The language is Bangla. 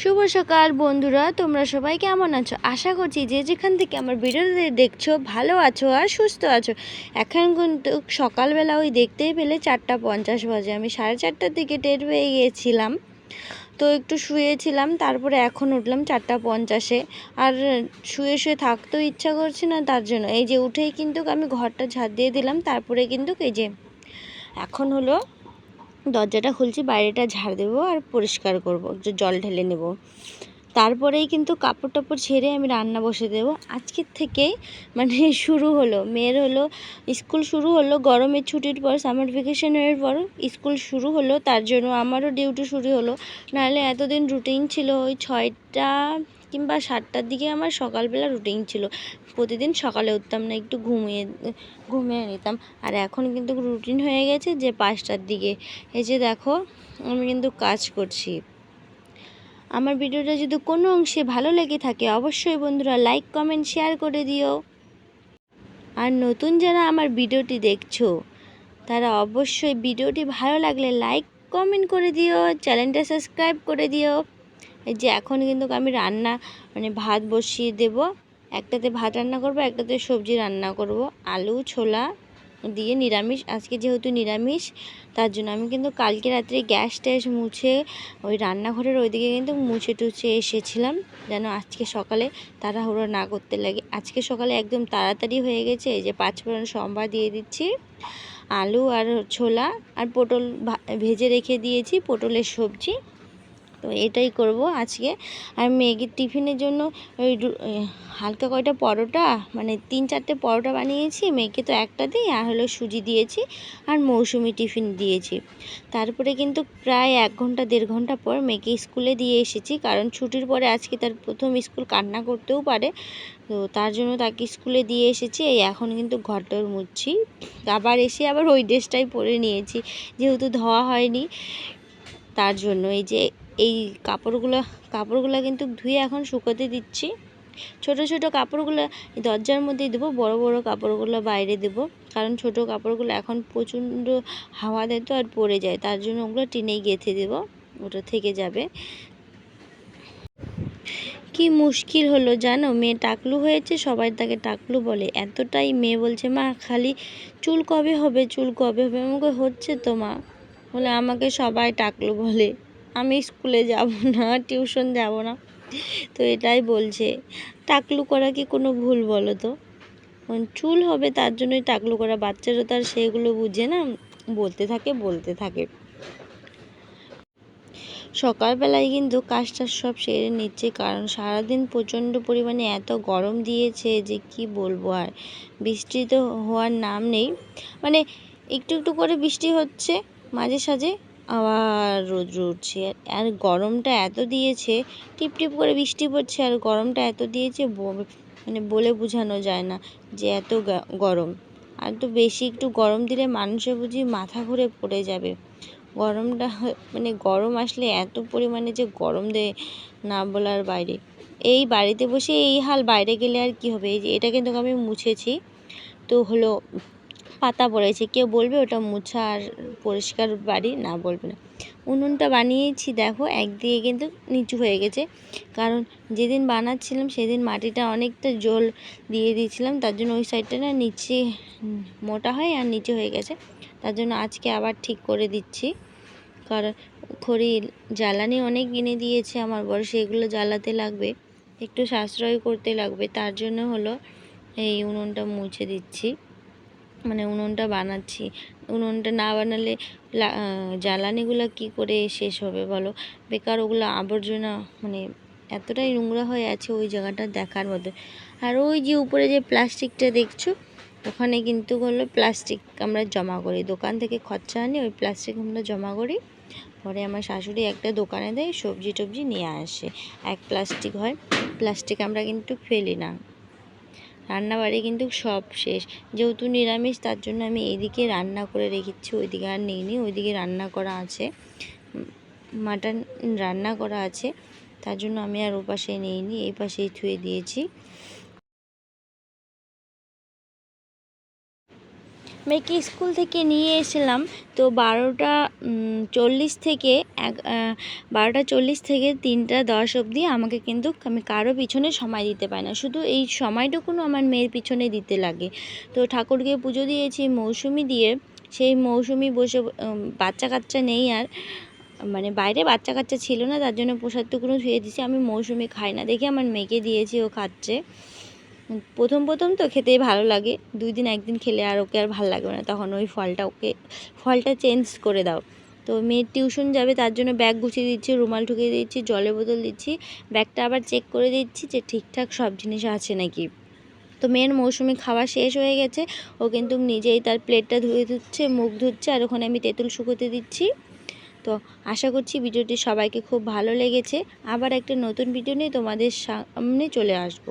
শুভ সকাল বন্ধুরা, তোমরা সবাই কেমন আছো? আশা করছি যে যেখান থেকে আমার ভিডিওতে দেখছ, ভালো আছো আর সুস্থ আছো। এখন কিন্তু সকালবেলা ওই দেখতেই পেলে চারটা পঞ্চাশ বাজে। আমি সাড়ে চারটার দিকে টের পেয়ে গিয়েছিলাম। তো একটু শুয়েছিলাম, তারপরে এখন উঠলাম চারটা পঞ্চাশে। আর শুয়ে শুয়ে থাকতেও ইচ্ছা করছে না তার জন্য। এই যে উঠেই কিন্তু আমি ঘরটা ঝাড় দিয়ে দিলাম, তারপরে কিন্তু এই যে এখন হলো দরজাটা খুলছি বাইরেটা ঝাড় দেবো আর পরিষ্কার করব জল ঢেলে নেব। তারপরেই কিন্তু কাপড় টাপড় ছেড়ে আমি রান্না বসে দেব। আজকের থেকেই মানে শুরু হলো। মেয়ের হলো, স্কুল শুরু হলো গরমের ছুটির পর সামার ভ্যাকেশনের পর স্কুল শুরু হলো, তার জন্য আমারও ডিউটি শুরু হলো। নাহলে এতদিন রুটিন ছিল ওই ছয়টা কিংবা সাতটার দিকে আমার সকালবেলা রুটিন ছিল। প্রতিদিন সকালে উঠতাম না, একটু ঘুমিয়ে ঘুমিয়ে নিতাম। আর এখন কিন্তু রুটিন হয়ে গেছে যে পাঁচটার দিকে। এই যে দেখো, আমি কিন্তু কাজ করছি। আমার ভিডিওটা যদি কোনো অংশে ভালো লেগে থাকে, অবশ্যই বন্ধুরা লাইক কমেন্ট শেয়ার করে দিও। আর নতুন যারা আমার ভিডিওটি দেখছ, তারা অবশ্যই ভিডিওটি ভালো লাগলে লাইক কমেন্ট করে দিও চ্যানেলটা সাবস্ক্রাইব করে দিও। এই যে এখন কিন্তু আমি রান্না মানে ভাত বসিয়ে দেব। একটাতে ভাত রান্না করব, একটাতে সবজি রান্না করব। আলু, ছোলা দিয়ে নিরামিষ, আজকে যেহেতু নিরামিষ, তার জন্য আমি কিন্তু কালকে রাত্রে গ্যাস ট্যাস মুছে ওই রান্নাঘরের ওইদিকে কিন্তু মুছে টুছে এসেছিলাম, যেন আজকে সকালে তাড়াহুড়ো না করতে লাগে। আজকে সকালে একদম তাড়াতাড়ি হয়ে গেছে, এই যে পাঁচ ফোড়ন সম্বার দিয়ে দিচ্ছি, আলু আর ছোলা আর পটল ভেজে রেখে দিয়েছি, পটলের সবজি। তো এটাই করব আজকে। আর মেয়েকে টিফিনের জন্য ওই হালকা কয়টা পরোটা মানে তিন চারটে পরোটা বানিয়েছি মেয়েকে তো একটা দিই, আর হলো সুজি দিয়েছি, আর মৌসুমি টিফিন দিয়েছি। তারপরে কিন্তু প্রায় এক ঘণ্টা, দেড় ঘণ্টা পর মেয়েকে স্কুলে দিয়ে এসেছি, কারণ ছুটির পরে আজকে তার প্রথম স্কুল কান্না করতেও পারে। তো তার জন্য তাকে স্কুলে দিয়ে এসেছি, এই এখন কিন্তু ঘরটর মুছছি। আবার এসে আবার ওই ড্রেসটাই পরে নিয়েছি, যেহেতু ধোয়া হয়নি, তার জন্য এই যে এই কাপড়গুলো কাপড়গুলো কিন্তু ধুয়ে এখন শুকোতে দিচ্ছি। ছোট ছোট কাপড়গুলো দরজার মধ্যেই দেবো, বড় বড় কাপড়গুলো বাইরে দেব। কারণ ছোট কাপড়গুলো এখন প্রচণ্ড হাওয়া দেয় তো আর পড়ে যায়, তার জন্য ওগুলো টিনেই গেঁথে দেবো, ওটা থেকে যাবে। কি মুশকিল হলো জানো? মেয়ে টাকলু হয়েছে, সবাই তাকে টাকলু বলে। এতটাই মেয়ে বলছে, মা, খালি চুল কবে হবে? চুল কবে হবে? আমাকে হচ্ছে তো মা। বলে, আমাকে সবাই টাকলু বলে। আমি স্কুলে যাব না, টিউশন যাব না। তো এটাই বলছে। টাকলু করা কি কোনো ভুল বলো তো? চুল হবে তার জন্যই টাকলু করা। বাচ্চারা তো আর সেগুলো বুঝে না। বলতে থাকে বলতে থাকে। সকালবেলায় কিন্তু কাজটা সব সেরে নিচ্ছে। কারণ সারাদিন প্রচণ্ড পরিমাণে এত গরম দিয়েছে যে কি বলব আর। বৃষ্টি তো হওয়ার নাম নেই। মানে একটু একটু করে বৃষ্টি হচ্ছে মাঝে সাঝে। আবার রোদ্র উঠছে আর গরমটা এত দিয়েছে, টিপ টিপ করে বৃষ্টি পড়ছে আর গরমটা এত দিয়েছে মানে বলে বোঝানো যায় না যে এত গরম। আর তো বেশি একটু গরম দিলে মানুষের বুঝি মাথা ঘুরে পড়ে যাবে। গরমটা মানে গরম আসলে এত পরিমাণে যে গরম দেয় না বলার বাইরে। এই বাড়িতে বসে এই হাল বাইরে গেলে আর কি হবে? এই যে এটা কিন্তু আমি মুছেছি। তো হলো পাতা পড়েছে। কেউ বলবে ওটা মুছা আর পরিষ্কার বাড়ি, না বলবে না। উনুনটা বানিয়েছি, দেখো, একদিকে কিন্তু নিচু হয়ে গেছে। কারণ যেদিন বানাচ্ছিলাম, সেদিন মাটিটা অনেকটা জল দিয়ে দিয়েছিলাম। তার জন্য ওই সাইডটা না নিচে, মোটা হয় আর নিচে হয়ে গেছে। তার জন্য আজকে আবার ঠিক করে দিচ্ছি। কারণ খড়ি, জ্বালানি অনেক কিনে দিয়েছে আমার বড় সেগুলো জ্বালাতে লাগবে। একটু সাশ্রয় করতে লাগবে। তার জন্য হলো এই উনুনটা মুছে দিচ্ছি। মানে উনুনটা বানাচ্ছি। উনুনটা না বানালে জ্বালানিগুলো কি করে শেষ হবে বলো? বেকার ওগুলো আবর্জনা মানে এতটাই নোংরা হয়ে আছে ওই জায়গাটা দেখার মতো। আর ওই যে উপরে যে প্লাস্টিকটা দেখছ, ওখানে কিন্তু হলো প্লাস্টিক আমরা জমা করি। দোকান থেকে খরচা আনি, ওই প্লাস্টিক আমরা জমা করি। পরে আমার শাশুড়ি একটা দোকানে দেয়, সবজি টবজি নিয়ে আসে। এক প্লাস্টিক হয়, প্লাস্টিক আমরা কিন্তু ফেলি না। রান্নাবাড়ি কিন্তু সব শেষ। যেহেতু নিরামিষ, তার জন্য আমি এইদিকে রান্না করে রেখেছি, ওইদিকে আর নিইনি ওইদিকে রান্না করা আছে। মাটন রান্না করা আছে, তার জন্য আমি আর ওপাশে পাশে নিইনি, এই পাশেই থুয়ে দিয়েছি। মেয়েকে স্কুল থেকে নিয়ে এসেছিলাম। তো বারোটা চল্লিশ থেকে এক বারোটা চল্লিশ থেকে তিনটা দশ অবধি আমাকে কিন্তু আমি কারও পিছনে সময় দিতে পারি না। শুধু এই সময়টুকুনো আমার মেয়ের পিছনে দিতে লাগে। তো ঠাকুরকে পুজো দিয়েছি, মৌসুমি দিয়ে। সেই মৌসুমি বসে বাচ্চা কাচ্চা নেই আর মানে বাইরে বাচ্চা কাচ্চা ছিল না, তার জন্য প্রসাদটুকুনো ধুয়ে দিয়েছি। আমি মৌসুমি খাই না, দেখে আমার মেয়েকে দিয়েছি, ও খাচ্ছে। প্রথম প্রথম তো খেতেই ভালো লাগে। দুই দিন, একদিন খেলে আর ওকে আর ভালো লাগবে না। তখন ওই ফলটা ওকে, ফলটা চেঞ্জ করে দাও। তো মেয়ের টিউশন যাবে, তার জন্য ব্যাগ গুছিয়ে দিচ্ছি, রুমাল ঢুকিয়ে দিচ্ছি, জলের বোতল দিচ্ছি। ব্যাগটা আবার চেক করে দিচ্ছি যে ঠিকঠাক সব জিনিস আছে নাকি। তো মেয়ের মৌসুমি খাওয়া শেষ হয়ে গেছে। ও কিন্তু নিজেই তার প্লেটটা ধুয়ে ধুচ্ছে, মুখ ধুচ্ছে, আর ওখানে আমি তেঁতুল শুকোতে দিচ্ছি। তো আশা করছি ভিডিওটি সবাইকে খুব ভালো লেগেছে। আবার একটা নতুন ভিডিও নিয়ে তোমাদের সামনে চলে আসব।